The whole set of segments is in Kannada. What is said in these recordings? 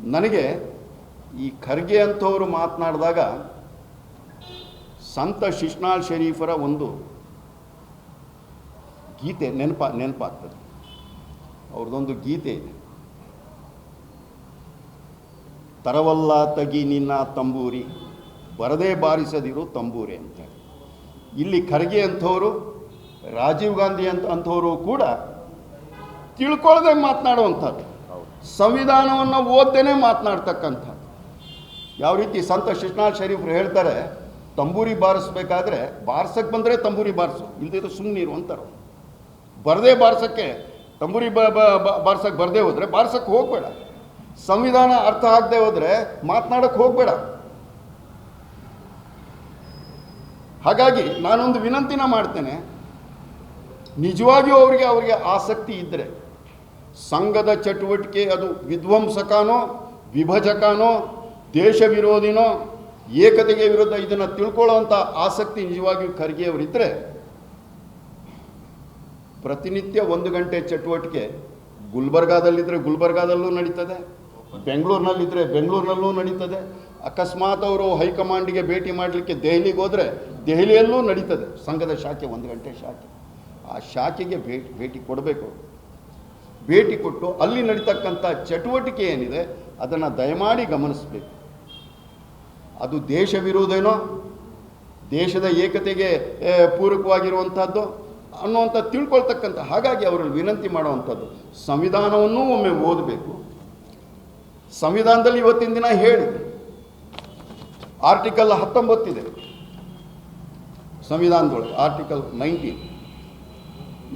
ನನಗೆ ಈ ಖರ್ಗೆ ಅಂಥವರು ಮಾತನಾಡಿದಾಗ ಸಂತ ಶಿಶ್ನಾಳ್ ಶರೀಫರ ಒಂದು ಗೀತೆ ನೆನಪ ನೆನಪಾಗ್ತದೆ. ಅವ್ರದ್ದೊಂದು ಗೀತೆ ಇದೆ. ತರವಲ್ಲ ತಗಿ ನಿನ್ನ ತಂಬೂರಿ, ಬರದೇ ಬಾರಿಸದಿರು ತಂಬೂರಿ ಅಂತ ಇಲ್ಲಿ ಖರ್ಗೆ ಅಂಥವರು, ರಾಜೀವ್ ಗಾಂಧಿ ಅಂತ ಅಂಥವರು ಕೂಡ ತಿಳ್ಕೊಳ್ಳದೆ ಮಾತನಾಡುವಂಥದ್ದು. ಸಂವಿಧಾನವನ್ನು ಓದ್ದೇನೆ ಮಾತನಾಡ್ತಕ್ಕಂಥದ್ದು. ಯಾವ ರೀತಿ ಸಂತ ಶಿಶ್ನಾಳ್ ಶರೀಫ್ರು ಹೇಳ್ತಾರೆ, ತಂಬೂರಿ ಬಾರಿಸ್ಬೇಕಾದ್ರೆ ಬಾರ್ಸಕ್ಕೆ ಬಂದರೆ ತಂಬೂರಿ ಬಾರಿಸು, ಇಲ್ದಿದ್ರೆ ಸುಮ್ಮನೆ ಇರು ಅಂತಾರೆ ಬರದೇ ಬಾರ್ಸೋಕ್ಕೆ, ತಂಬೂರಿ ಬ ಬಾರ್ಸಕ್ಕೆ ಬರದೇ ಹೋದರೆ ಬಾರ್ಸಕ್ಕೆ ಹೋಗಬೇಡ. ಸಂವಿಧಾನ ಅರ್ಥ ಆಗದೆ ಹೋದರೆ ಮಾತನಾಡೋಕ್ಕೆ ಹೋಗಬೇಡ. ಹಾಗಾಗಿ ನಾನೊಂದು ವಿನಂತಿನ ಮಾಡ್ತೇನೆ, ನಿಜವಾಗಿಯೂ ಅವರಿಗೆ ಅವರಿಗೆ ಆಸಕ್ತಿ ಇದ್ದರೆ ಸಂಘದ ಚಟುವಟಿಕೆ ಅದು ವಿಧ್ವಂಸಕನೋ, ವಿಭಜಕನೋ, ದೇಶ ವಿರೋಧಿನೋ, ಏಕತೆಗೆ ವಿರುದ್ಧ ಇದನ್ನು ತಿಳ್ಕೊಳ್ಳುವಂಥ ಆಸಕ್ತಿ ನಿಜವಾಗಿಯೂ ಖರ್ಗೆಯವರಿದ್ದರೆ ಪ್ರತಿನಿತ್ಯ ಒಂದು ಗಂಟೆ ಚಟುವಟಿಕೆ ಗುಲ್ಬರ್ಗಾದಲ್ಲಿದ್ದರೆ ಗುಲ್ಬರ್ಗಾದಲ್ಲೂ ನಡೀತದೆ ಬೆಂಗಳೂರಿನಲ್ಲಿದ್ದರೆ ಬೆಂಗಳೂರಿನಲ್ಲೂ ನಡೀತದೆ. ಅಕಸ್ಮಾತ್ ಅವರು ಹೈಕಮಾಂಡಿಗೆ ಭೇಟಿ ಮಾಡಲಿಕ್ಕೆ ದೆಹಲಿಗೆ ಹೋದರೆ ದೆಹಲಿಯಲ್ಲೂ ನಡೀತದೆ, ಸಂಘದ ಶಾಖೆ ಒಂದು ಗಂಟೆ ಶಾಖೆ. ಆ ಶಾಖೆಗೆ ಭೇಟಿ ಭೇಟಿ ಕೊಡಬೇಕು. ಭೇಟಿ ಕೊಟ್ಟು ಅಲ್ಲಿ ನಡೀತಕ್ಕಂಥ ಚಟುವಟಿಕೆ ಏನಿದೆ, ಅದನ್ನು ದಯಮಾಡಿ ಗಮನಿಸಬೇಕು. ಅದು ದೇಶ ವಿರೋಧೇನೋ, ದೇಶದ ಏಕತೆಗೆ ಪೂರಕವಾಗಿರುವಂಥದ್ದು ಅನ್ನುವಂಥ ತಿಳ್ಕೊಳ್ತಕ್ಕಂಥ, ಹಾಗಾಗಿ ಅವರಲ್ಲಿ ವಿನಂತಿ ಮಾಡುವಂಥದ್ದು ಸಂವಿಧಾನವನ್ನು ಒಮ್ಮೆ ಓದಬೇಕು. ಸಂವಿಧಾನದಲ್ಲಿ ಇವತ್ತಿನ ದಿನ ಹೇಳಿದೆ ಆರ್ಟಿಕಲ್ ಹತ್ತೊಂಬತ್ತಿದೆ. ಸಂವಿಧಾನದೊಳಗೆ, ಆರ್ಟಿಕಲ್ ನೈನ್ಟೀನ್.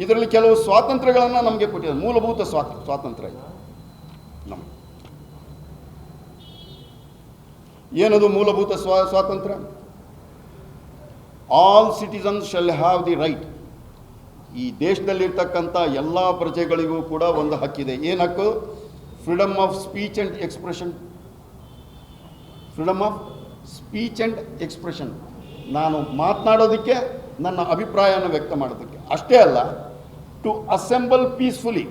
ಇದರಲ್ಲಿ ಕೆಲವು ಸ್ವಾತಂತ್ರ್ಯಗಳನ್ನು ನಮಗೆ ಕೊಟ್ಟಿದೆ ಮೂಲಭೂತ ಸ್ವಾತ, ಸ್ವಾತಂತ್ರ್ಯ ಏನದು ಮೂಲಭೂತ ಸ್ವಾ, ಸ್ವಾತಂತ್ರ್ಯ? All citizens shall have the right ಈ ದೇಶದಲ್ಲಿರ್ತಕ್ಕಂಥ ಎಲ್ಲ ಪ್ರಜೆಗಳಿಗೂ ಕೂಡ ಒಂದು ಹಕ್ಕಿದೆ ಏನು ಹಕ್ಕು? Freedom of speech and expression freedom of speech and expression ನಾನು ಮಾತನಾಡೋದಕ್ಕೆ, ನನ್ನ ಅಭಿಪ್ರಾಯವನ್ನು ವ್ಯಕ್ತ ಮಾಡೋದಕ್ಕೆ ಅಷ್ಟೇ ಅಲ್ಲ to assemble peacefully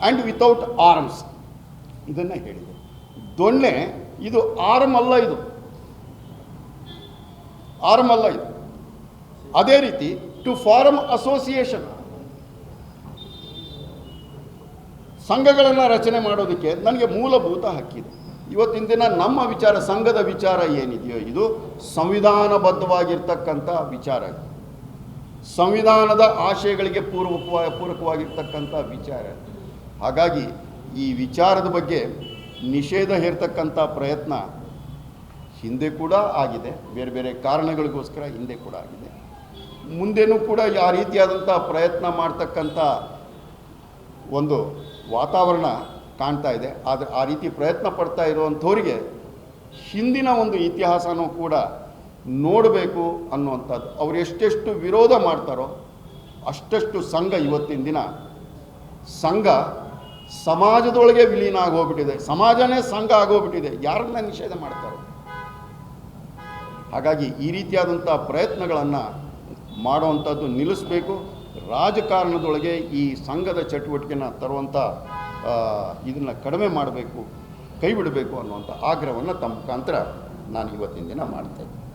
and without arms ಇದನ್ನು ಹೇಳಿದೆ ದೊಣ್ಣೆ, ಇದು ಆರ್ಮ್ ಅಲ್ಲ ಇದು. ಆರ್ಮ್ ಅಲ್ಲ ಇದು. ಅದೇ ರೀತಿ ಟು ಫಾರ್ಮ್ ಅಸೋಸಿಯೇಷನ್ ಸಂಘಗಳನ್ನು ರಚನೆ ಮಾಡೋದಕ್ಕೆ ನನಗೆ ಮೂಲಭೂತ ಹಕ್ಕಿದೆ. ಇವತ್ತಿನ ದಿನ ನಮ್ಮ ವಿಚಾರ, ಸಂಘದ ವಿಚಾರ ಏನಿದೆಯೋ ಇದು ಸಂವಿಧಾನಬದ್ಧವಾಗಿರ್ತಕ್ಕಂಥ ವಿಚಾರ ಸಂವಿಧಾನದ ಆಶಯಗಳಿಗೆ ಪೂರ್ವಕವ, ಪೂರಕವಾಗಿರ್ತಕ್ಕಂಥ ವಿಚಾರ. ಹಾಗಾಗಿ ಈ ವಿಚಾರದ ಬಗ್ಗೆ ನಿಷೇಧ ಹೇರ್ತಕ್ಕಂಥ ಪ್ರಯತ್ನ ಹಿಂದೆ ಕೂಡ ಆಗಿದೆ. ಬೇರೆ ಬೇರೆ ಕಾರಣಗಳಿಗೋಸ್ಕರ ಹಿಂದೆ ಕೂಡ ಆಗಿದೆ. ಮುಂದೆನೂ ಕೂಡ ಯಾವ ರೀತಿಯಾದಂಥ ಪ್ರಯತ್ನ ಮಾಡ್ತಕ್ಕಂಥ ಒಂದು ವಾತಾವರಣ ಕಾಣ್ತಾ ಇದೆ. ಆದರೆ ಆ ರೀತಿ ಪ್ರಯತ್ನ ಪಡ್ತಾ ಇರುವಂಥವರಿಗೆ ಹಿಂದಿನ ಒಂದು ಇತಿಹಾಸನೂ ಕೂಡ ನೋಡಬೇಕು ಅನ್ನುವಂಥದ್ದು. ಅವ್ರು ಎಷ್ಟೆಷ್ಟು ವಿರೋಧ ಮಾಡ್ತಾರೋ ಅಷ್ಟೆಷ್ಟು ಸಂಘ ಇವತ್ತಿನ ದಿನ, ಸಂಘ ಸಮಾಜದೊಳಗೆ ವಿಲೀನ ಆಗೋಗ್ಬಿಟ್ಟಿದೆ. ಸಮಾಜನೇ ಸಂಘ ಆಗೋಗ್ಬಿಟ್ಟಿದೆ. ಯಾರನ್ನ ನಿಷೇಧ ಮಾಡ್ತಾರೆ? ಹಾಗಾಗಿ ಈ ರೀತಿಯಾದಂಥ ಪ್ರಯತ್ನಗಳನ್ನು ಮಾಡುವಂಥದ್ದು ನಿಲ್ಲಿಸಬೇಕು. ರಾಜಕಾರಣದೊಳಗೆ ಈ ಸಂಘದ ಚಟುವಟಿಕೆನ ತರುವಂಥ ಇದನ್ನು ಕಡಿಮೆ ಮಾಡಬೇಕು, ಕೈ ಬಿಡಬೇಕು ಅನ್ನುವಂಥ ಆಗ್ರಹವನ್ನು ತಮ್ಮ ಮುಖಾಂತರ ನಾನು ಇವತ್ತಿನ ದಿನ ಮಾಡ್ತೇನೆ